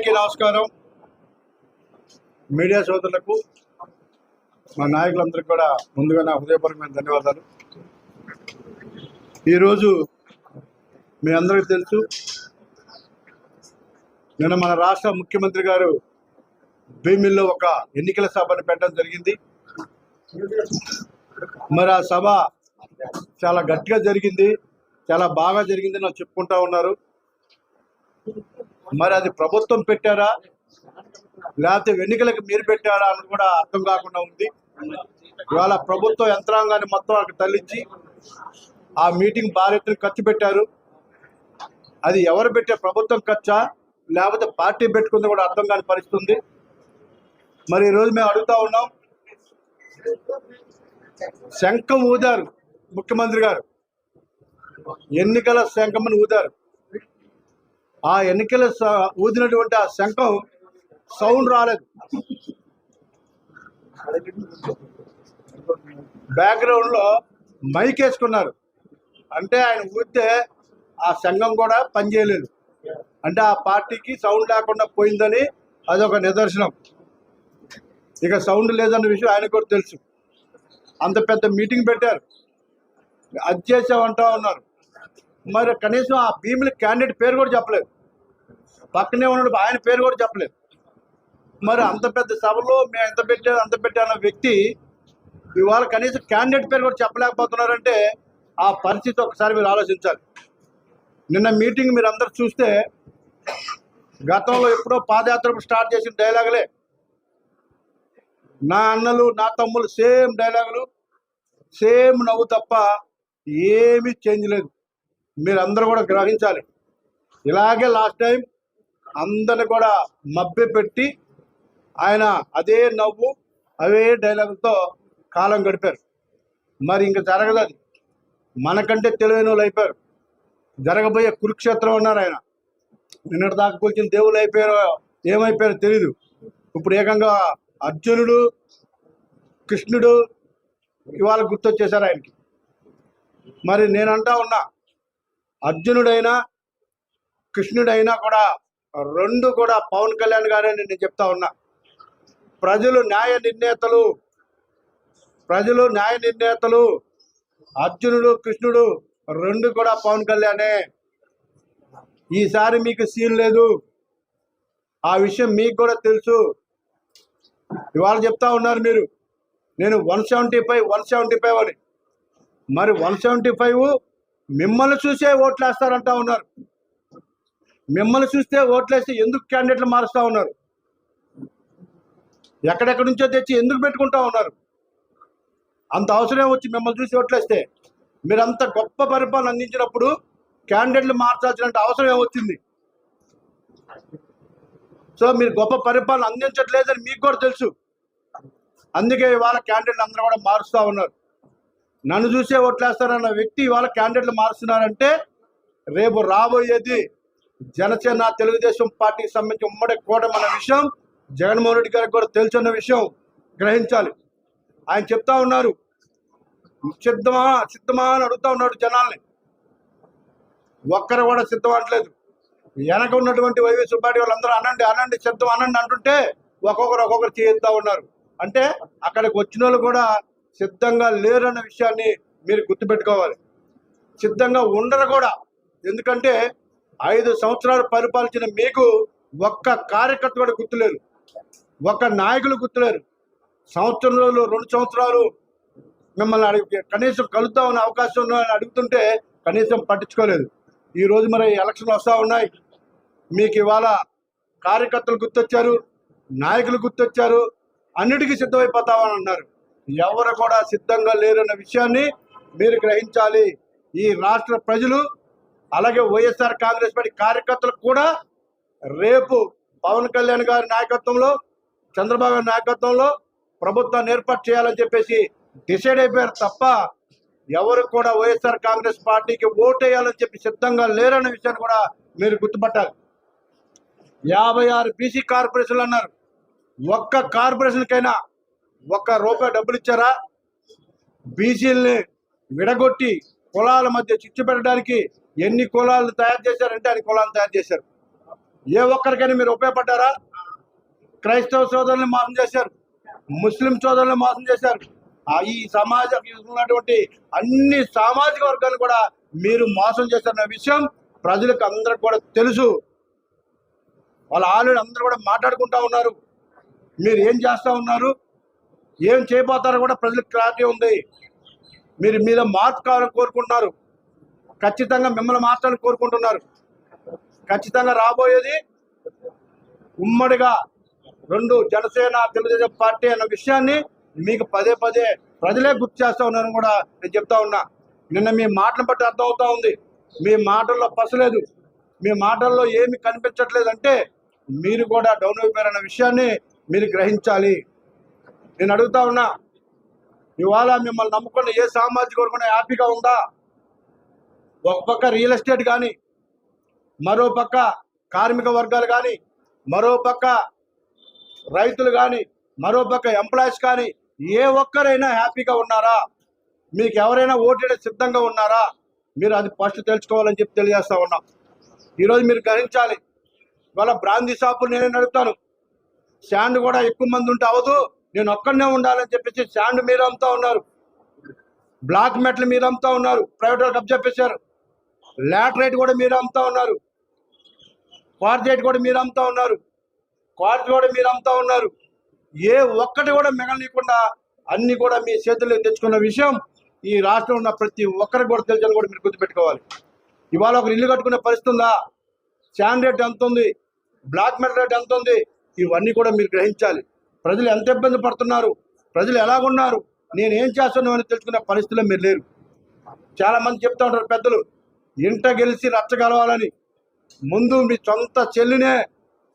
అందరికీ నమస్కారం. మీడియా సోదరులకు మా నాయకులందరికీ కూడా ముందుగా నా హృదయపూర్వకమైన ధన్యవాదాలు. ఈరోజు మీ అందరికీ తెలుసు నిన్న మన రాష్ట్ర ముఖ్యమంత్రి గారు భీమిల్లో ఒక ఎన్నికల సభను పెట్టడం జరిగింది. మరి ఆ సభ చాలా గట్టిగా జరిగింది చాలా బాగా జరిగింది నాకు చెప్పుకుంటా ఉన్నారు. మరి అది ప్రభుత్వం పెట్టారా? లేకపోతే ఎన్నికలకు మీరు పెట్టారా అని కూడా అర్థం కాకుండా ఉంది. ఇవాళ ప్రభుత్వ యంత్రాంగాన్ని మొత్తం అక్కడ తరలించి ఆ మీటింగ్ భారీ ఖర్చు పెట్టారు. అది ఎవరు పెట్టే ప్రభుత్వం ఖర్చా? లేకపోతే పార్టీ పెట్టుకుంది కూడా అర్థం కాని పరిస్థితుంది. మరి ఈరోజు మేము అడుగుతా ఉన్నాం. శంఖం ఊదారు ముఖ్యమంత్రి గారు. ఎన్నికల శంఖమని ఊదారు. ఆ ఎన్నికల ఊదినటువంటి ఆ శంఖం సౌండ్ రాలేదు. బ్యాక్గ్రౌండ్లో మైక్ వేసుకున్నారు. అంటే ఆయన ఊరితే ఆ సంఘం కూడా పనిచేయలేదు అంటే ఆ పార్టీకి సౌండ్ లేకుండా పోయిందని అదొక నిదర్శనం. ఇక సౌండ్ లేదన్న విషయం ఆయన కూడా తెలుసు. అంత పెద్ద మీటింగ్ పెట్టారు. అది చేసామంటా ఉన్నారు. మరి కనీసం ఆ భీముల క్యాండిడేట్ పేరు కూడా చెప్పలేదు. పక్కనే ఉన్నాడు ఆయన పేరు కూడా చెప్పలేదు. మరి అంత పెద్ద సభలో మేము ఎంత పెట్టాను అంత పెట్టాన వ్యక్తి ఇవాళ కనీసం క్యాండిడేట్ పేరు కూడా చెప్పలేకపోతున్నారంటే ఆ పరిస్థితి ఒకసారి మీరు ఆలోచించాలి. నిన్న మీటింగ్ మీరు అందరు చూస్తే గతంలో ఎప్పుడో పాదయాత్ర స్టార్ట్ చేసిన డైలాగులే. నా అన్నలు నా తమ్ములు సేమ్ డైలాగులు సేమ్ నవ్వు తప్ప ఏమీ చేంజ్ లేదు. మీరందరూ కూడా గ్రహించాలి. ఇలాగే లాస్ట్ టైం అందరిని కూడా మబ్బి పెట్టి ఆయన అదే నవ్వు అవే డైలాగులతో కాలం గడిపారు. మరి ఇంకా జరగదు అది మనకంటే తెలివైన వాళ్ళు అయిపోయారు. జరగబోయే కురుక్షేత్రం ఉన్నారు ఆయన. నిన్నటి దాకా కూర్చుని దేవుళ్ళు అయిపోయారో ఏమైపోయారో తెలీదు. ఇప్పుడు ఏకంగా అర్జునుడు కృష్ణుడు ఇవాళ గుర్తొచ్చేశారు ఆయనకి. మరి నేనంటా ఉన్నా అర్జునుడైనా కృష్ణుడైనా కూడా రెండు కూడా పవన్ కళ్యాణ్ గారే నేను చెప్తా ఉన్నా. ప్రజలు న్యాయ నిర్ణేతలు ప్రజలు న్యాయ నిర్ణేతలు అర్జునుడు కృష్ణుడు రెండు కూడా పవన్ కళ్యాణే. ఈసారి మీకు సీన్ లేదు. ఆ విషయం మీకు కూడా తెలుసు. ఇవాళ చెప్తా ఉన్నారు మీరు. నేను one seventy five one seventy five అని. మరి వన్ సెవెంటీ ఫైవ్ మిమ్మల్ని చూసే ఓట్లు వేస్తారంటా ఉన్నారు. మిమ్మల్ని చూస్తే ఓట్లేస్తే ఎందుకు క్యాండిడేట్లు మారుస్తూ ఉన్నారు? ఎక్కడెక్కడి నుంచో తెచ్చి ఎందుకు పెట్టుకుంటా ఉన్నారు? అంత అవసరం వచ్చి మిమ్మల్ని చూసి ఓట్లేస్తే? మీరు అంత గొప్ప పరిపాలన అందించినప్పుడు క్యాండిడేట్లు మార్చాల్సిన అవసరం ఏమొచ్చింది సో మీరు గొప్ప పరిపాలన అందించట్లేదని మీకు కూడా తెలుసు. అందుకే ఇవాళ క్యాండిడేట్లు అందరూ కూడా మారుస్తూ ఉన్నారు. నన్ను చూసే ఓట్లేస్తారన్న వ్యక్తి ఇవాళ క్యాండిడేట్లు మారుస్తున్నారంటే రేపు రాబోయేది జనసేన తెలుగుదేశం పార్టీకి సంబంధించి ఉమ్మడి కూటమి విషయం జగన్మోహన్ రెడ్డి గారికి కూడా తెలుసున్న విషయం గ్రహించాలి. ఆయన చెప్తా ఉన్నారు. సిద్ధమా సిద్ధమా అని అడుగుతా ఉన్నాడు జనాల్ని. ఒక్కరు కూడా సిద్ధం అనట్లేదు వెనక ఉన్నటువంటి వైవి సుబ్బారెడ్డి వాళ్ళందరూ అనండి అనండి సిద్ధం అనండి అంటుంటే ఒక్కొక్కరు ఒక్కొక్కరు చేయిస్తూ ఉన్నారు. అంటే అక్కడికి వచ్చిన వాళ్ళు కూడా సిద్ధంగా లేరన్న విషయాన్ని మీరు గుర్తుపెట్టుకోవాలి. సిద్ధంగా ఉండరు కూడా. ఎందుకంటే ఐదు సంవత్సరాలు పరిపాలించిన మీకు ఒక్క కార్యకర్త కూడా గుర్తులేరు. ఒక్క నాయకులు గుర్తులేరు. సంవత్సరం రోజులు రెండు సంవత్సరాలు మిమ్మల్ని అడిగి కనీసం కలుద్దామని అవకాశం ఉందని అడుగుతుంటే కనీసం పట్టించుకోలేదు. ఈరోజు మరి ఎలక్షన్లు వస్తూ ఉన్నాయి. మీకు ఇవాళ కార్యకర్తలు గుర్తొచ్చారు నాయకులు గుర్తొచ్చారు అన్నిటికీ సిద్ధమైపోతామని అన్నారు. ఎవరు కూడా సిద్ధంగా లేరన్న విషయాన్ని మీరు గ్రహించాలి. ఈ రాష్ట్ర ప్రజలు అలాగే వైఎస్ఆర్ కాంగ్రెస్ పార్టీ కార్యకర్తలు కూడా రేపు పవన్ కళ్యాణ్ గారి నాయకత్వంలో చంద్రబాబు గారి నాయకత్వంలో ప్రభుత్వాన్ని ఏర్పాటు చేయాలని చెప్పేసి డిసైడ్ అయిపోయారు తప్ప ఎవరు కూడా వైఎస్ఆర్ కాంగ్రెస్ పార్టీకి ఓటేయాలని చెప్పి సిద్ధంగా లేరన్న విషయాన్ని కూడా మీరు గుర్తుపట్టాలి. యాభై ఆరు బీసీ కార్పొరేషన్లు అన్నారు. ఒక్క కార్పొరేషన్కైనా ఒక్క రూపాయి డబ్బులు ఇచ్చారా? బీసీలని విడగొట్టి కులాల మధ్య చిచ్చు పెట్టడానికి ఎన్ని కులాలు తయారు చేశారంటే అన్ని కులాలు తయారు చేశారు. ఏ ఒక్కరికైనా మీరు ఉపయోగపడ్డారా? క్రైస్తవ సోదరుల్ని మోసం చేశారు. ముస్లిం సోదరులను మోసం చేశారు. ఆ ఈ సమాజం ఉన్నటువంటి అన్ని సామాజిక వర్గాలు కూడా మీరు మోసం చేశారన్న విషయం ప్రజలకు అందరికి కూడా తెలుసు. వాళ్ళ ఆల్రెడీ అందరూ కూడా మాట్లాడుకుంటా ఉన్నారు. మీరు ఏం చేస్తూ ఉన్నారు? ఏం చేయబోతారో కూడా ప్రజలకు క్లారిటీ ఉంది. మీరు మీద మార్పు కావాలని కోరుకుంటున్నారు. ఖచ్చితంగా మిమ్మల్ని మార్చాలని కోరుకుంటున్నారు. ఖచ్చితంగా రాబోయేది ఉమ్మడిగా రెండు జనసేన తెలుగుదేశం పార్టీ అన్న విషయాన్ని మీకు పదే పదే ప్రజలే గుర్తు చేస్తా ఉన్నారని కూడా నేను చెప్తా ఉన్నా. నిన్న మీ మాటలు బట్టి అర్థమవుతా ఉంది. మీ మాటల్లో పసలేదు. మీ మాటల్లో ఏమి కనిపించట్లేదు అంటే మీరు కూడా డౌన్ అయిపోయారన్న విషయాన్ని మీరు గ్రహించాలి. నేను అడుగుతా ఉన్నా ఇవాళ మిమ్మల్ని నమ్ముకున్న ఏ సామాజిక వర్గం హ్యాపీగా ఉందా? ఒక పక్క రియల్ ఎస్టేట్ కానీ మరో పక్క కార్మిక వర్గాలు కానీ మరో పక్క రైతులు కానీ మరో పక్క ఎంప్లాయీస్ కానీ ఏ ఒక్కరైనా హ్యాపీగా ఉన్నారా? మీకు ఎవరైనా ఓటేట సిద్ధంగా ఉన్నారా? మీరు అది ఫస్ట్ తెలుసుకోవాలని చెప్పి తెలియజేస్తా ఉన్నాం. ఈరోజు మీరు గ్రహించాలి ఇవాళ బ్రాందీ షాపులు నేనే నడుపుతాను. శాండ్ కూడా ఎక్కువ మంది ఉంటే అవదు నేను ఒక్కడనే ఉండాలని చెప్పేసి శాండ్ మీరు అమ్ముతా ఉన్నారు. బ్లాక్ మెట్లు మీరు అమ్ముతా ఉన్నారు. ప్రైవేట్ వాళ్ళకి అప్పచెప్పేశారు లాటరైట్ కూడా మీరు అమ్ముతా ఉన్నారు. క్వార్జైట్ కూడా మీరు అమ్ముతా ఉన్నారు. క్వార్జ్ కూడా మీరు అమ్ముతా ఉన్నారు. ఏ ఒక్కటి కూడా మిగలనీయకుండా అన్ని కూడా మీ చేతుల్లో తెచ్చుకున్న విషయం ఈ రాష్ట్రంలో ఉన్న ప్రతి ఒక్కరికి కూడా తెలిసిన కూడా మీరు గుర్తుపెట్టుకోవాలి. ఇవాళ ఒక ఇల్లు కట్టుకునే పరిస్థితి ఉందా? శాండ్ రేట్ ఎంత ఉంది? బ్లాక్ మెటల్ రేట్ ఎంత ఉంది? ఇవన్నీ కూడా మీరు గ్రహించాలి. ప్రజలు ఎంత ఇబ్బంది పడుతున్నారు? ప్రజలు ఎలాగున్నారు? నేను ఏం చేస్తున్నాను అని తెలుసుకునే పరిస్థితిలో మీరు లేరు. చాలామంది చెప్తా ఉంటారు పెద్దలు ఇంట గెలిచి రచ్చగలవాలని ముందు మీ సొంత చెల్లినే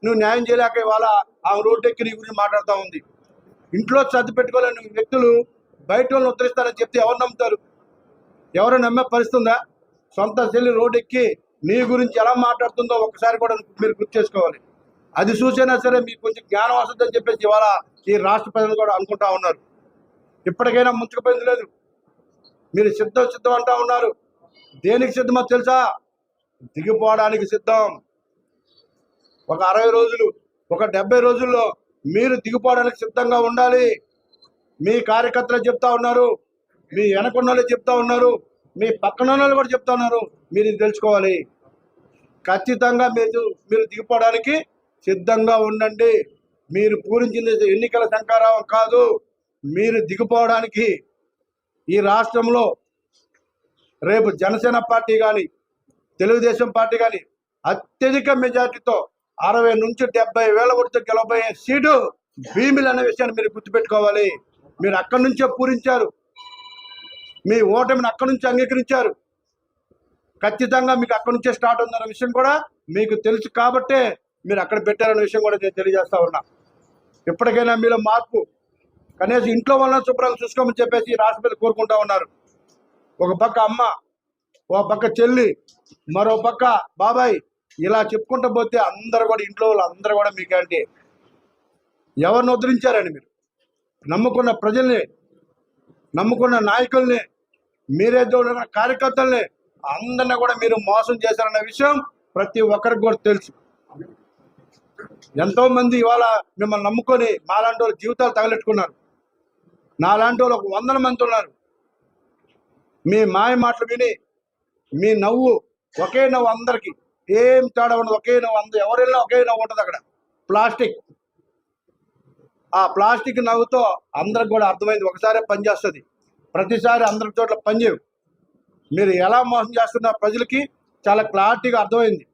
నువ్వు న్యాయం చేయలేక ఇవాళ ఆ రోడ్డు ఎక్కి నీ గురించి మాట్లాడుతూ ఉంది. ఇంట్లో సర్ది పెట్టుకోలేని వ్యక్తులు బయట వాళ్ళని ఉత్తరిస్తారని చెప్తే ఎవరు నమ్ముతారు? ఎవరు నమ్మే పరిస్థితి ఉందా? సొంత చెల్లి రోడ్డు ఎక్కి నీ గురించి ఎలా మాట్లాడుతుందో ఒకసారి కూడా మీరు గుర్తు చేసుకోవాలి. అది చూసైనా సరే మీకు కొంచెం జ్ఞానం వస్తుందని చెప్పేసి ఇవాళ ఈ రాష్ట్ర ప్రజలు కూడా అనుకుంటా ఉన్నారు. ఇప్పటికైనా ముంచుకుపోయింది లేదు. మీరు సిద్ధం సిద్ధం అంటా ఉన్నారు. దేనికి సిద్ధమో తెలుసా? దిగిపోవడానికి సిద్ధం. ఒక అరవై రోజులు ఒక డెబ్బై రోజుల్లో మీరు దిగిపోవడానికి సిద్ధంగా ఉండాలి. మీ కార్యకర్తలు చెప్తా ఉన్నారు. మీ వెనకున్న చెప్తా ఉన్నారు. మీ పక్కన ఉన్న వాళ్ళు కూడా చెప్తా ఉన్నారు. మీరు తెలుసుకోవాలి. ఖచ్చితంగా మీరు మీరు దిగిపోవడానికి సిద్ధంగా ఉండండి. మీరు పూరించింది ఎన్నికల శంకారావం కాదు. మీరు దిగిపోవడానికి ఈ రాష్ట్రంలో రేపు జనసేన పార్టీ కానీ తెలుగుదేశం పార్టీ కానీ అత్యధిక మెజార్టీతో అరవై నుంచి డెబ్బై వేల వరకు గెలవబోయే సీటు భీమిలు అనే విషయాన్ని మీరు గుర్తుపెట్టుకోవాలి. మీరు అక్కడి నుంచే పూరించారు. మీ ఓటమిని అక్కడి నుంచి అంగీకరించారు. ఖచ్చితంగా మీకు అక్కడి నుంచే స్టార్ట్ ఉందన్న విషయం కూడా మీకు తెలుసు కాబట్టే మీరు అక్కడ పెట్టారన్న విషయం కూడా నేను తెలియజేస్తా ఉన్నా. ఇప్పటికైనా మీలో మార్పు. కనీసం ఇంట్లో వల్ల శుభ్రంగా చూసుకోమని చెప్పేసి రాష్ట్రపతి కోరుకుంటా ఉన్నారు. ఒక పక్క అమ్మ ఒక పక్క చెల్లి మరో పక్క బాబాయ్. ఇలా చెప్పుకుంటూ పోతే అందరు కూడా ఇంట్లో వాళ్ళు అందరూ కూడా మీకంటే ఎవరిని ఉద్ధరించారండి మీరు? నమ్ముకున్న ప్రజల్ని నమ్ముకున్న నాయకుల్ని మీరే కార్యకర్తల్ని అందరిని కూడా మీరు మోసం చేశారన్న విషయం ప్రతి ఒక్కరికి కూడా తెలుసు. ఎంతో మంది ఇవాళ మిమ్మల్ని నమ్ముకొని మాలాంటి వాళ్ళ జీవితాలు తగలెట్టుకున్నారు. నాలాంటి వాళ్ళు ఒక వందల మంది ఉన్నారు. మీ మాయ మాటలు విని మీ నవ్వు ఒకే నవ్వు అందరికి. ఏం తేడా ఉండదు ఒకే నవ్వు అందరు. ఎవరైనా ఒకే నవ్వు ఉంటుంది అక్కడ. ప్లాస్టిక్. ఆ ప్లాస్టిక్ నవ్వుతో అందరికి కూడా అర్థమైంది. ఒకసారి పనిచేస్తుంది ప్రతిసారి అందరి చోట్ల పనిచేయవు మీరు ఎలా మోసం చేస్తున్న ప్రజలకి చాలా క్లారిటీగా అర్థమైంది.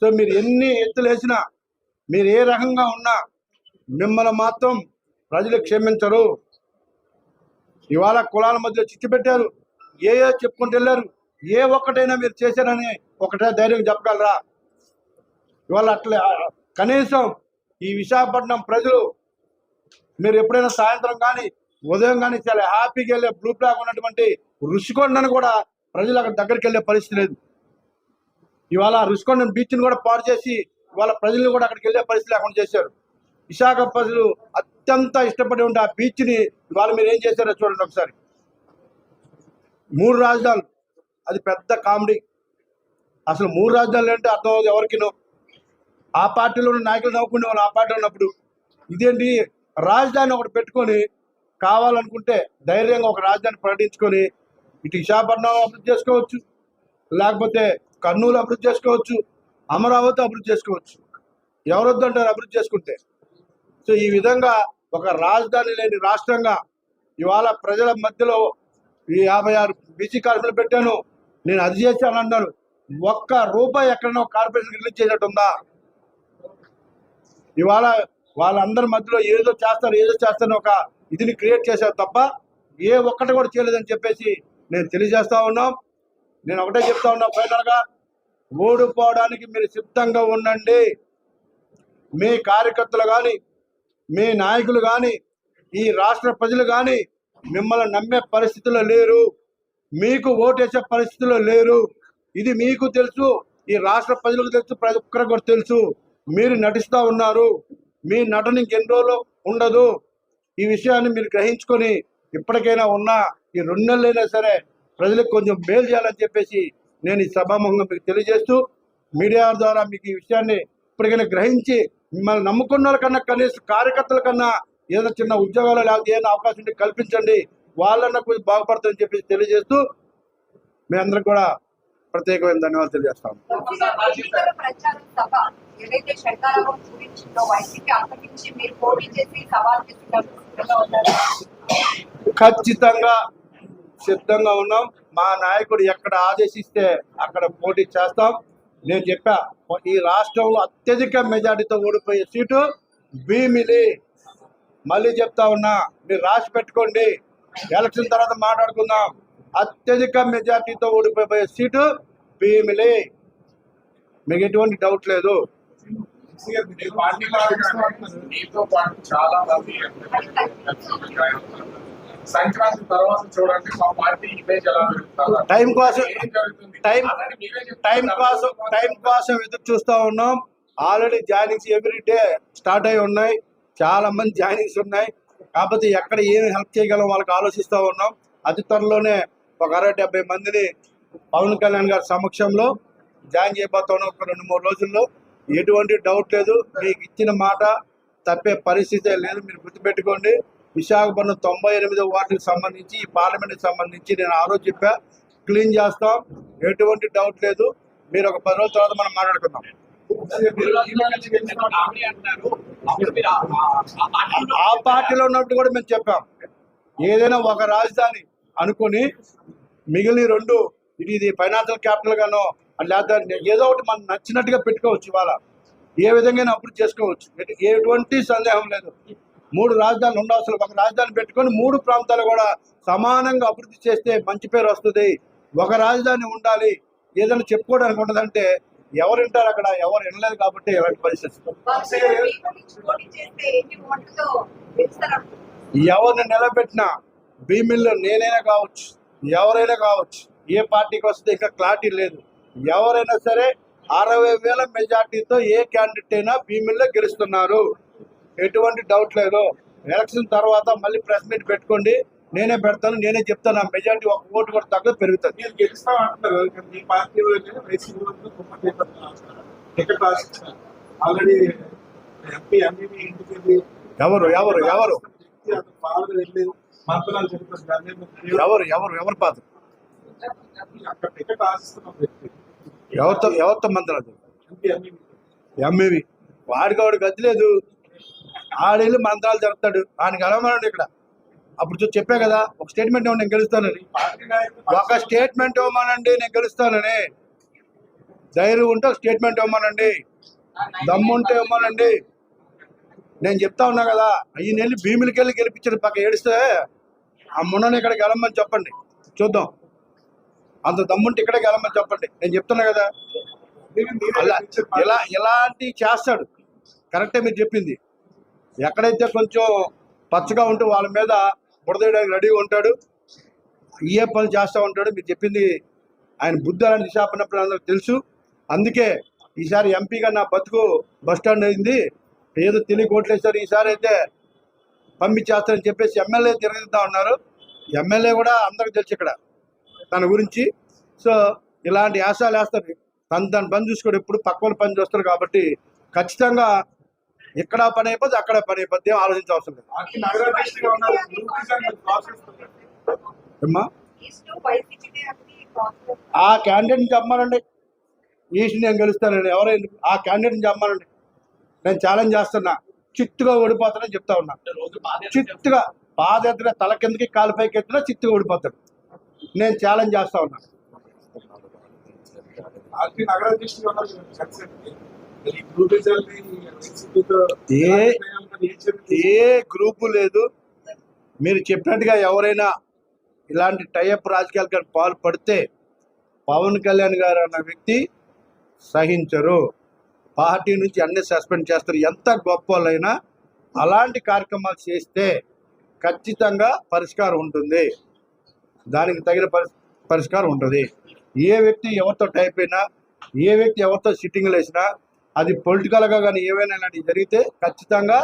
సో మీరు ఎన్ని ఎత్తులు వేసినా మీరు ఏ రకంగా ఉన్నా మిమ్మల్ని మాత్రం ప్రజలు క్షమించరు. ఇవాళ కులాల మధ్య చిచ్చు పెట్టారు. ఏ ఏ చెప్పుకుంటూ వెళ్ళారు? ఏ ఒక్కటైనా మీరు చేశారని ఒకటే ధైర్యం చెప్పగలరా? ఇవాళ అట్లా కనీసం ఈ విశాఖపట్నం ప్రజలు మీరు ఎప్పుడైనా సాయంత్రం కానీ ఉదయం కానీ చాలా హ్యాపీగా వెళ్ళే బ్లూ ఫ్లాగ్ ఉన్నటువంటి రుషికొండను కూడా ప్రజలు అక్కడ దగ్గరికి వెళ్ళే పరిస్థితి లేదు. ఇవాళ రుషికొండ బీచ్ని కూడా పాడు చేసి వాళ్ళ ప్రజలు కూడా అక్కడికి వెళ్ళే పరిస్థితి లేకుండా చేశారు. విశాఖ ప్రజలు అత్యంత ఇష్టపడి ఉండే ఆ బీచ్ని ఇవాళ మీరు ఏం చేశారో చూడండి ఒకసారి. మూడు రాజధానులు. అది పెద్ద కామెడీ. అసలు మూడు రాజధానులు అంటే అర్థం అవుతుంది ఎవరికినో. ఆ పార్టీలో ఉన్న నాయకులు నవ్వుకునే వాళ్ళు ఆ పార్టీలో ఉన్నప్పుడు ఇదేంటి? రాజధాని ఒకటి పెట్టుకొని కావాలనుకుంటే ధైర్యంగా ఒక రాజధాని ప్రకటించుకొని ఇటు విశాఖపట్నం అభివృద్ధి చేసుకోవచ్చు. లేకపోతే కర్నూలు అభివృద్ధి చేసుకోవచ్చు. అమరావతి అభివృద్ధి చేసుకోవచ్చు. ఎవరొద్దు అంటారు అభివృద్ధి చేసుకుంటే? సో ఈ విధంగా ఒక రాజధాని లేని రాష్ట్రంగా ఇవాళ ప్రజల మధ్యలో ఈ యాభై ఆరు బీసీ కార్పొరేట్లు పెట్టాను. నేను అది చేశాను అన్నారు. ఒక్క రూపాయి ఎక్కడైనా కార్పొరేషన్ రిలీజ్ చేసినట్టు ఉందా ఇవాళ వాళ్ళందరి మధ్యలో ఏదో చేస్తారు ఏదో చేస్తారని ఒక ఇదిని క్రియేట్ చేశారు తప్ప ఏ ఒక్కటి కూడా చేయలేదని చెప్పేసి నేను తెలియజేస్తా ఉన్నాం. నేను ఒకటే చెప్తా ఉన్నా ఫైనల్గా. ఓడిపోవడానికి మీరు సిద్ధంగా ఉండండి. మీ కార్యకర్తలు కానీ మీ నాయకులు కానీ ఈ రాష్ట్ర ప్రజలు కానీ మిమ్మల్ని నమ్మే పరిస్థితుల్లో లేరు. మీకు ఓటేసే పరిస్థితుల్లో లేరు. ఇది మీకు తెలుసు ఈ రాష్ట్ర ప్రజలకు తెలుసు ప్రతి ఒక్కరికి తెలుసు. మీరు నటిస్తూ ఉన్నారు. మీ నటన ఇంకెన్ని రోజులు ఉండదు. ఈ విషయాన్ని మీరు గ్రహించుకొని ఇప్పటికైనా ఉన్నా ఈ రెండు నెలలైనా సరే ప్రజలకు కొంచెం మేలు చేయాలని చెప్పేసి నేను ఈ సభాముఖంగా మీకు తెలియజేస్తూ మీడియా ద్వారా మీకు ఈ విషయాన్ని ఇప్పటికైనా గ్రహించి మిమ్మల్ని నమ్ముకున్న వాళ్ళకన్నా కనీసం కార్యకర్తల కన్నా ఏదైనా చిన్న ఉద్యోగాలు లేకపోతే ఏదైనా అవకాశం ఉంటే కల్పించండి. వాళ్ళన్నా కొంచెం బాగుపడుతుందని చెప్పేసి తెలియజేస్తూ మీ అందరికి కూడా ప్రత్యేకమైన ధన్యవాదాలు తెలియజేస్తాం ఎన్నికల ప్రచార సభ ఏదైతే శంకరారావు చూపించిందో వైసీపీ అప్పగించి మీరు పోటీ చేసి సవాల్ చేస్తున్నారు సిద్ధంగా ఉన్నారు. ఖచ్చితంగా సిద్ధంగా ఉన్నాం. మా నాయకుడు ఎక్కడ ఆదేశిస్తే అక్కడ పోటీ చేస్తాం. నేను చెప్పా ఈ రాష్ట్రంలో అత్యధిక మెజార్టీతో ఓడిపోయే సీటు భీమిలి. మళ్ళీ చెప్తా ఉన్నా మీరు రాసి పెట్టుకోండి. ఎలక్షన్ తర్వాత మాట్లాడుకుందాం. అత్యధిక మెజార్టీతో ఓడిపోయే సీటు భీమిలి. మీకు ఎటువంటి డౌట్ లేదు? పార్టీలో పాటు చాలా మంది సంక్రాంతి తర్వాత చూడండి మా పార్టీ ఇమేజ్ ఎలా పెరుగుతుందో. టైం కోసం టైం. టైం కోసం టైం కోసం ఎదురు చూస్తూ ఉన్నాం. Already joinings every day start అయి ఉన్నాయి. చాలా మంది జాయినింగ్స్ ఉన్నాయి. కాకపోతే ఎక్కడ ఏమి హెల్ప్ చేయగలం వాళ్ళకి ఆలోచిస్తూ ఉన్నాం. అతి త్వరలోనే ఒక అరవై డెబ్బై మందిని పవన్ కళ్యాణ్ గారి సమక్షంలో జాయిన్ చేయబోతా ఉన్నాం ఒక రెండు మూడు రోజుల్లో. ఎటువంటి డౌట్ లేదు. మీకు ఇచ్చిన మాట తప్పే పరిస్థితే లేదు. మీరు గుర్తుపెట్టుకోండి. విశాఖపట్నం తొంభై ఎనిమిదో వార్డుకి సంబంధించి ఈ పార్లమెంట్కి సంబంధించి నేను ఆ రోజు చెప్పా క్లీన్ చేస్తాం ఎటువంటి డౌట్ లేదు. మీరు ఒక పది రోజుల తర్వాత మనం మాట్లాడుకుందాం. ఆ- పార్టీలో ఉన్నట్టు ఉన్నప్పుడు కూడా మేము చెప్పాం. ఏదైనా ఒక రాజధాని అనుకొని మిగిలిన రెండు ఇది ఇది ఫైనాన్షియల్ క్యాపిటల్ గానో లేదా ఏదో ఒకటి మనం నచ్చినట్టుగా పెట్టుకోవచ్చు ఇవాళ. ఏ విధంగా అభివృద్ధి చేసుకోవచ్చు. ఎటువంటి సందేహం లేదు. మూడు రాజధానులు ఉండవలసిన ఒక రాజధాని పెట్టుకొని మూడు ప్రాంతాలు కూడా సమానంగా అభివృద్ధి చేస్తే మంచి పేరు వస్తుంది. ఒక రాజధాని ఉండాలి. ఏదైనా చెప్పుకోవడానికి ఉండదంటే ఎవరు వింటారు అక్కడ? ఎవరు వినలేదు కాబట్టి ఇలాంటి పరిస్థితి? ఎవరిని నిలబెట్టినా భీమిల్లో నేనైనా కావచ్చు ఎవరైనా కావచ్చు ఏ పార్టీకి వస్తే ఇంకా క్లారిటీ లేదు. ఎవరైనా సరే అరవై వేల మెజార్టీతో ఏ క్యాండిడేట్ అయినా భీమిల్లో గెలుస్తున్నారు. ఎటువంటి డౌట్ లేదు. ఎలక్షన్ తర్వాత మళ్ళీ ప్రెస్ మీట్ పెట్టుకోండి. నేనే పెడతాను నేనే చెప్తాను. ఆ మెజార్టీ ఒక ఓటు కూడా తగ్గ పెరుగుతుంది. ఎవరు ఎవరు ఎవరు? ఎవరు ఎవరు ఎవరు పాత్ర? ఎవరితో ఎవరితో మంత్రాలు ఎంఏవి వాడికి వాడు గతి లేదు. ఆడెళ్ళి మంత్రాలు జరుపుతాడు. ఆయనకి అలమనండి ఇక్కడ. అప్పుడు చూ- చెప్పా కదా ఒక స్టేట్మెంట్ ఇవ్వండి నేను గెలుస్తానని. ఒక స్టేట్మెంట్ ఇవ్వమనండి నేను గెలుస్తానని. ధైర్యం ఉంటే ఒక స్టేట్మెంట్ ఇవ్వమనండి దమ్ముంటే ఇవ్వమనండి నేను చెప్తా ఉన్నా కదా ఈ నెల్లి భీములకి వెళ్ళి గెలిపించారు పక్క ఏడిస్తే ఆ మొన్న ఇక్కడ గెలమని చెప్పండి. చూద్దాం. అంత దమ్ముంటే ఇక్కడే గెలమని చెప్పండి. నేను చెప్తున్నా కదా. ఎలా ఎలాంటి చేస్తాడు? కరెక్టే మీరు చెప్పింది. ఎక్కడైతే కొంచెం పచ్చగా ఉంటే వాళ్ళ మీద బురదేయడానికి రెడీగా ఉంటాడు. ఏ పని చేస్తూ ఉంటాడు. మీరు చెప్పింది ఆయన బుద్ధి అలాంటి దిశాపడినప్పుడు అందరికి తెలుసు. అందుకే ఈసారి ఎంపీగా నా బతుకు బస్ స్టాండ్ అయింది. ఏదో తెలియ ఓట్లేసారు ఈసారి అయితే పంపించేస్తారని చెప్పేసి ఎమ్మెల్యే తిరుగుతూ ఉన్నారు. ఎమ్మెల్యే కూడా అందరికి తెలుసు ఇక్కడ తన గురించి. సో ఇలాంటి యాసాలు వేస్తారు. తను తన పని చూసుకోడు ఎప్పుడు పక్క పని చూస్తారు కాబట్టి ఖచ్చితంగా ఇక్కడ పని అయిపోద్ది అక్కడ పని అయిపోద్ది ఏం ఆలోచించవసరం లేదు. ఆ క్యాండిడేట్ని చెప్పమానండి. ఈస్ట్ నేను గెలుస్తానండి. ఎవరో ఎందుకు? ఆ క్యాండిడేట్ని చెప్పమానండి. నేను ఛాలెంజ్ చేస్తున్నా. చిత్తుగా ఓడిపోతానని చెప్తా ఉన్నా. చిత్తుగా పాదయాత్ర తల కిందకి కాలు పైకి ఎత్తినా చిత్తుగా ఓడిపోతాడు. నేను ఛాలెంజ్ చేస్తా ఉన్నా. ఏ- ఏం గ్రూపు లేదు. మీరు చెప్పినట్టుగా ఎవరైనా ఇలాంటి టైఅప్ రాజకీయాలకు పాల్పడితే పవన్ కళ్యాణ్ గారు అన్న వ్యక్తి సహించరు. పార్టీ నుంచి అన్ని సస్పెండ్ చేస్తారు. ఎంత గొప్ప అలాంటి కార్యక్రమాలు చేస్తే ఖచ్చితంగా పరిష్కారం ఉంటుంది. దానికి తగిన పరి పరిష్కారం ఉంటుంది. ఏ వ్యక్తి ఎవరితో టైప్ అయినా ఏ వ్యక్తి ఎవరితో సిట్టింగ్లు వేసినా అది పొలిటికల్గా కానీ ఏవైనా ఇలాంటివి జరిగితే ఖచ్చితంగా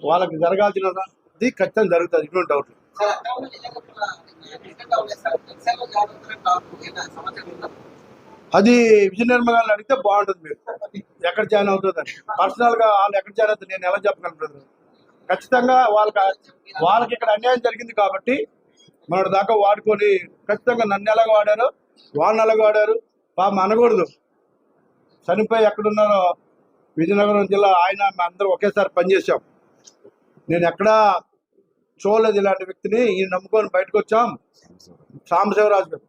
వాళ్ళకి జరగాల్సినది ఖచ్చితంగా జరుగుతుంది. ఇటువంటి డౌట్ అది విజయ నిర్మల్ గారిని అడిగితే బాగుంటుంది మీరు. ఎక్కడ జాయిన్ అవుతుందని పర్సనల్గా వాళ్ళు ఎక్కడ జాయిన్ అవుతుంది నేను ఎలా చెప్పగలను బ్రదర్? ఖచ్చితంగా వాళ్ళకి వాళ్ళకి ఇక్కడ అన్యాయం జరిగింది కాబట్టి మన దాకా వాడుకొని ఖచ్చితంగా నన్ను ఎలాగ వాడారు వాళ్ళని ఎలాగ వాడారు? పాపం అనకూడదు. చనిపోయి ఎక్కడున్నారో విజయనగరం జిల్లా ఆయన మేము అందరం ఒకేసారి పనిచేసాం నేను ఎక్కడా చూడలేదు ఇలాంటి వ్యక్తిని. ఈయన నమ్ముకొని బయటకు వచ్చాం. సాంబశివరాజు గారు.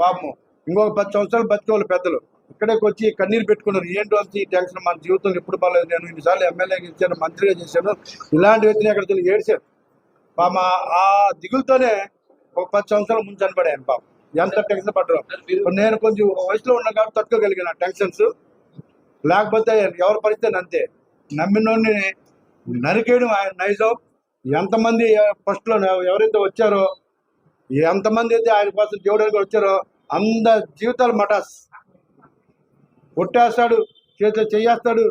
పాపం ఇంకొక పది సంవత్సరాలు బతికేవాళ్ళు పెద్దలు. ఇక్కడికి వచ్చి కన్నీరు పెట్టుకున్నారు. ఏంటో వచ్చి ఈ టెన్షన్ మన జీవితంలో ఎప్పుడు పర్లేదు. నేను ఇన్నిసార్లు ఎమ్మెల్యేగా ఇచ్చాను మంత్రిగా చేశాను. ఇలాంటి వ్యక్తిని అక్కడ తెలియదు ఏడ్చారు? పాప ఆ దిగులతోనే ఒక పది సంవత్సరాల ముందు చనిపడాను పాపం. ఎంత టెన్షన్ పడ్డారు. ఇప్పుడు నేను కొంచెం వయసులో ఉన్నా కాబట్టి తట్టుకోగలిగిన టెన్షన్స్. లేకపోతే ఎవరి పరిస్థితి అంతే. నమ్మినోడిని నరికేయడం ఆయన నైజం. ఎంతమంది ఫస్ట్లో ఎవరైతే వచ్చారో ఎంతమంది అయితే ఆయన కోసం దేవుడానికి వచ్చారో అంద జీవితాలు మటాస్. కొట్టేస్తాడు చేతిలో చేయేస్తాడు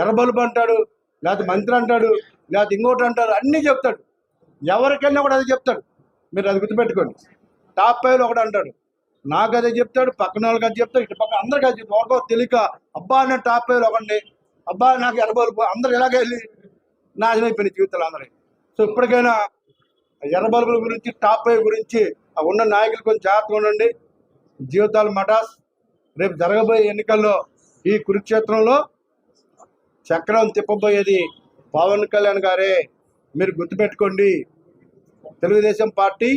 ఎర్రబలుపు అంటాడు లేకపోతే మంత్రి అంటాడు లేకపోతే ఇంకోటి అంటాడు అన్నీ చెప్తాడు. ఎవరికైనా కూడా అది చెప్తాడు. మీరు అది గుర్తుపెట్టుకోండి. టాప్ ఫైవ్లో ఒకటి అంటాడు నాకు అదే చెప్తాడు పక్కన వాళ్ళకి అది చెప్తాడు ఇటు పక్కన అందరికీ అది చెప్తాడు. ఎవరికో తెలియక అబ్బా అన్న టాప్ ఫైవ్లో ఒకండి అబ్బా నాకు ఎర్రబలుపు అందరు ఇలాగే వెళ్ళి నాశనం అయిపోయిన జీవితాలు అందరి. సో ఇప్పటికైనా ఎర్రబల్బుల గురించి టాప్ అయ్యే గురించి ఆ ఉన్న నాయకులు కొంచెం జాగ్రత్తగా ఉండండి. జీవితాలు మటాస్. రేపు జరగబోయే ఎన్నికల్లో ఈ కురుక్షేత్రంలో చక్రం తిప్పబోయేది పవన్ కళ్యాణ్ గారే. మీరు గుర్తుపెట్టుకోండి తెలుగుదేశం పార్టీ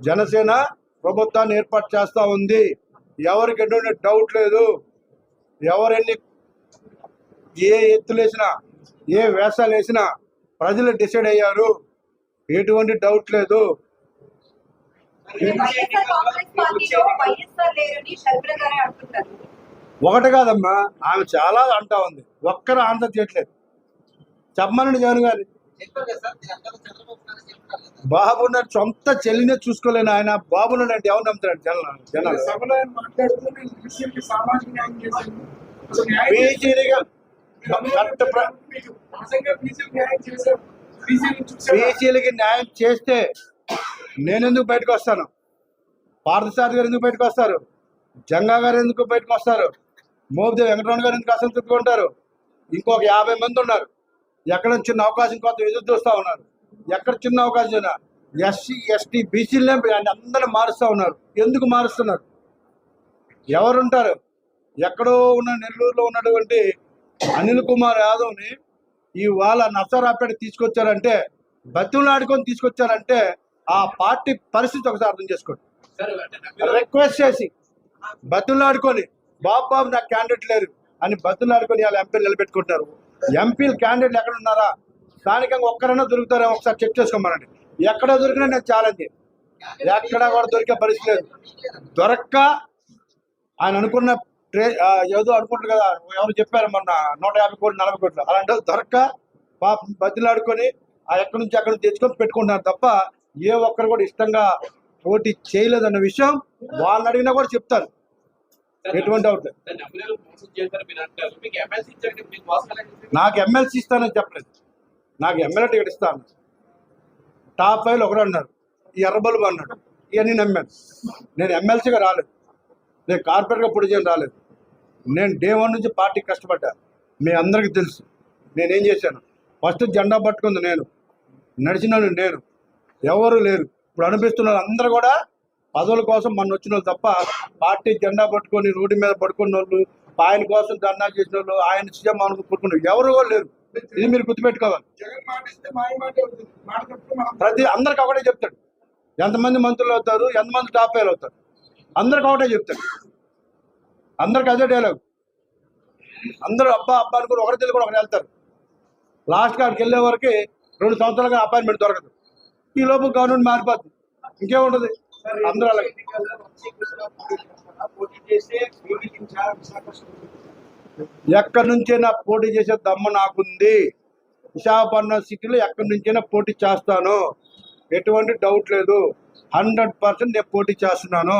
జనసేన ప్రభుత్వాన్ని ఏర్పాటు చేస్తూ ఉంది. ఎవరికి ఎటువంటి డౌట్ లేదు. ఎవరెన్ని ఏ ఎత్తులు వేసినా ఏ వేషాలు వేసినా ప్రజలు డిసైడ్ అయ్యారు. ఎటువంటి డౌట్ లేదు. ఒకటి కాదమ్మా ఆమె చాలా అంటా ఉంది. ఒక్కరు ఆన్సర్ చేయట్లేదు. చెప్పమనండి జగన్ గారు చెప్పారు కదా సార్ మీరు అందరూ చంద్రబాబు నాయుడు చెప్తారు కదా. బాబు నాయుడు సొంత చెల్లినే చూసుకోలేను ఆయన బాబు నాయుడు అంటే ఎవరు నమ్ముతాడు జనాలు? బీసీలకి సామాజిక న్యాయం బీసీలుగా బీసీలకు చేస్తే నేను ఎందుకు బయటకు వస్తాను? పార్థసారథి గారు ఎందుకు బయటకు వస్తారు? జంగా గారు ఎందుకు బయటకు వస్తారు? మోపిదేవి వెంకటరమణ గారు ఎందుకు అసలు తిట్టుకుంటారు ఇంకొక యాభై మంది ఉన్నారు. ఎక్కడ చిన్న అవకాశం కోసం ఎదురు చూస్తూ ఉన్నారు. ఎక్కడ చిన్న అవకాశం అయినా ఎస్సీ ఎస్టీ బీసీలనే అందరిని మారుస్తూ ఉన్నారు. ఎందుకు మారుస్తున్నారు? ఎవరుంటారు? ఎక్కడో ఉన్న నెల్లూరులో ఉన్నటువంటి అనిల్ కుమార్ యాదవ్ని ఇవాళ నర్సరాపేట తీసుకొచ్చారంటే బతులాడుకొని తీసుకొచ్చారంటే ఆ పార్టీ పరిస్థితి ఒకసారి అర్థం చేసుకోండి. రిక్వెస్ట్ చేసి బతులాడుకొని బాబు బాబు నాకు క్యాండిడేట్ లేరు. అని బతులాడుకొని వాళ్ళ ఎంపీలు నిలబెట్టుకుంటారు ఎంపీలు క్యాండిడేట్లు ఎక్కడ ఉన్నారా? స్థానికంగా ఒక్కరైనా దొరుకుతారేమో ఒకసారి చెక్ చేసుకోమనండి. ఎక్కడ దొరికినా నేను ఛాలెంజ్ ఎక్కడ కూడా దొరికే పరిస్థితి లేదు. దొరక్క ఆయన అనుకున్న ట్రే ఆ, ఏదో అనుకుంటారు కదా ఎవరు చెప్పారు మొన్న నూట యాభై కోట్లు నలభై కోట్లు. అలాంటి దొరక్క పాప బతిలాడుకొని ఆ ఎక్కడి నుంచి అక్కడ తెచ్చుకొని పెట్టుకుంటున్నారు తప్ప ఏ ఒక్కరు కూడా ఇష్టంగా పోటీ చేయలేదన్న విషయం వాళ్ళని అడిగినా కూడా చెప్తారు. ఎటువంటి చేశారు? నాకు ఎమ్మెల్సీ ఇస్తానని చెప్పలేదు. నాకు ఎమ్మెల్యే టికెట్ ఇస్తాను. టాప్ ఫైవ్ ఒకరు అన్నారు ఈ ఎర్రబల్బు అన్నాడు. ఇవన్నీ నమ్మాను నేను ఎమ్మెల్సీగా రాలేదు. నేను కార్పొరేట్గా పొడి చేయని రాలేదు. నేను డే వన్ నుంచి పార్టీ కష్టపడ్డా. మీ అందరికీ తెలుసు. నేనేం చేశాను? ఫస్ట్ జెండా పట్టుకుంది నేను. నడిచినాను నేను. ఎవరు లేరు. ఇప్పుడు అనిపిస్తున్న అందరూ కూడా పదవుల కోసం మన వచ్చిన వాళ్ళు తప్ప పార్టీ జెండా పట్టుకొని రోడ్డు మీద పడుకున్న వాళ్ళు ఆయన కోసం ధర్నా చేసిన వాళ్ళు ఆయన సీఎం అనుకుంటున్నారు ఎవరు కూడా లేరు. ఇది మీరు గుర్తుపెట్టుకోవాలి. ప్రతి అందరికి ఒకటే చెప్తాడు. ఎంతమంది మంత్రులు అవుతారు ఎంతమంది టాప్ ఫైల్ అవుతారు? అందరికి ఒకటే చెప్తాడు. అందరికి అదే డైలాగ్ అందరూ అబ్బా అబ్బా అనుకుని ఒకరి కూడా ఒకటి వెళ్తారు. లాస్ట్ కాడికి వెళ్ళే వరకు రెండు సంవత్సరాలుగా అపాయింట్మెంట్ దొరకదు. ఈ లోపు గవర్నమెంట్ మారిపోతుంది ఇంకేముంటుంది? అందరూ అలాగే ఎక్కడి నుంచైనా పోటీ చేసే దమ్ము నాకుంది విశాఖపట్నం సిటీలో ఎక్కడి నుంచైనా పోటీ చేస్తాను ఎటువంటి డౌట్ లేదు హండ్రెడ్ పర్సెంట్ నేను పోటీ చేస్తున్నాను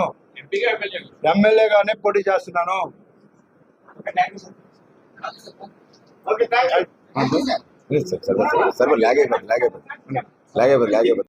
ఎమ్మెల్యేగానే పోటీ చేస్తున్నాను సార్ లాగ్ లాగ్ లాగ్